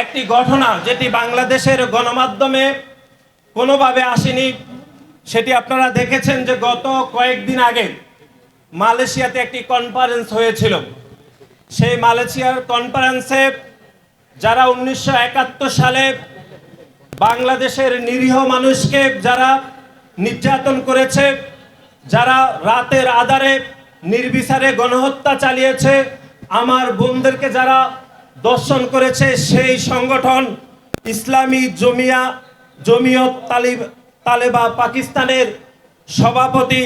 একটি ঘটনা যেটি বাংলাদেশের গণমাধ্যমে কোনোভাবে আসেনি, সেটি আপনারা দেখেছেন যে গত কয়েকদিন আগে মালয়েশিয়াতে একটি কনফারেন্স হয়েছিল। সেই মালয়েশিয়ার কনফারেন্সে যারা উনিশশো একাত্তর সালে বাংলাদেশের নিরীহ মানুষকে যারা নির্যাতন করেছে, যারা রাতের আধারে নির্বিচারে গণহত্যা চালিয়েছে, আমার বোনদেরকে যারা দর্শন করেছে সেই সংগঠন ইসলামী জমিয়া, জমিয়ত তালিব, তালেবা পাকিস্তানের সভাপতি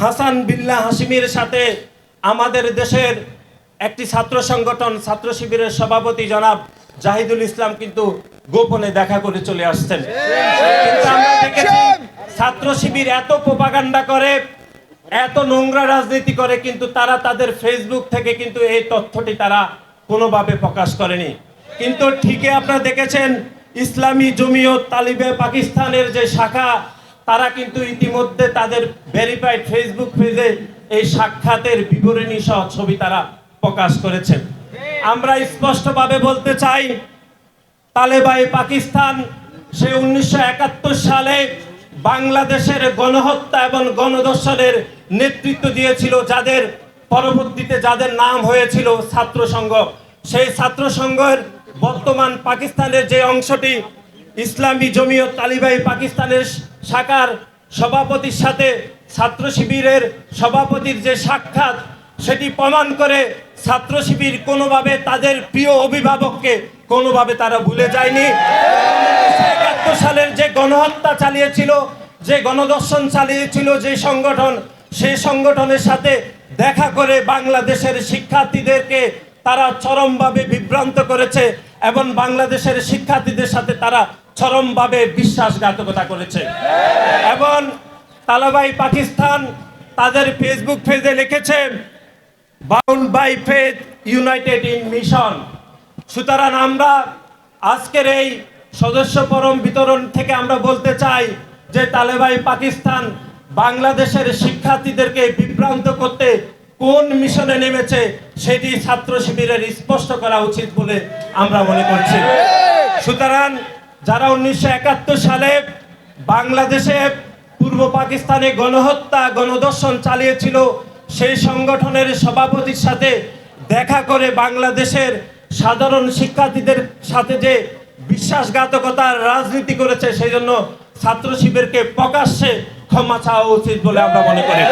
হাসান বিল্লাহ হাসিমির সাথে আমাদের দেশের একটি ছাত্র সংগঠন, ছাত্র শিবিরের সভাপতি জনাব জাহিদুল ইসলাম কিন্তু গোপনে দেখা করে চলে আসছেন। ছাত্র শিবির এত প্রপাগান্ডা করে, এত নোংরা রাজনীতি করে, কিন্তু তারা তাদের ফেসবুক থেকে কিন্তু এই তথ্যটি তারা কোনোভাবে প্রকাশ করেনি। কিন্তু ঠিকই আপনারা দেখেছেন, ইসলামী জমিয়ত তালিবে পাকিস্তানের যে শাখা, তারা কিন্তু ইতিমধ্যে তাদের ভেরিফাইড ফেসবুক পেজে এই সাক্ষাতের বিবরণী সহ ছবি তারা প্রকাশ করেছেন। আমরা স্পষ্টভাবে বলতে চাই, তালেবাই পাকিস্তান, সে উনিশশো একাত্তর সালে বাংলাদেশের গণহত্যা এবং গণদর্শনের নেতৃত্ব দিয়েছিল যাদের পরবর্তীতে যাদের নাম হয়েছিল ছাত্র সংঘ, সেই ছাত্র সংঘের বর্তমান পাকিস্তানের যে অংশটি, ইসলামী জমিয়ত তালিবাই পাকিস্তানের শাখার সভাপতির সাথে ছাত্র শিবিরের সভাপতির যে সাক্ষাৎ, সেটি প্রমাণ করে ছাত্র শিবির কোনোভাবে তাদের প্রিয় অভিভাবককে কোনোভাবে তারা ভুলে যায়নি। একাত্তর সালের যে গণহত্যা চালিয়েছিল, যে গণদর্শন চালিয়েছিল যে সংগঠন, সেই সংগঠনের সাথে দেখা করে বাংলাদেশের শিক্ষার্থীদেরকে তারা চরমভাবে বিভ্রান্ত করেছে এবং বাংলাদেশের শিক্ষার্থীদের সাথে তারা চরমভাবে বিশ্বাসঘাতকতা করেছে। এবং তালাবাই পাকিস্তান তাদের ফেসবুক পেজে লিখেছে bound by faith united in mission সুতরাং আমরা আজকের এই সদস্য পরম বিতরণ থেকে আমরা বলতে চাই যে তালেবাই পাকিস্তান বাংলাদেশের শিক্ষার্থীদেরকে বিভ্রান্ত করতে কোন মিশনে নেমেছে, সেটি ছাত্র শিবিরের স্পষ্ট করা উচিত বলে আমরা মনে করছি। সুতরাং যারা উনিশশো একাত্তর সালে বাংলাদেশে পূর্ব পাকিস্তানে গণহত্যা গণদর্শন চালিয়েছিল, সেই সংগঠনের সভাপতির সাথে দেখা করে বাংলাদেশের সাধারণ শিক্ষার্থীদের সাথে যে বিশ্বাসঘাতকতার রাজনীতি করেছে, সেই জন্য ছাত্র শিবিরকে প্রকাশ্যে ক্ষমা চাওয়া উচিত বলে আমরা মনে করি।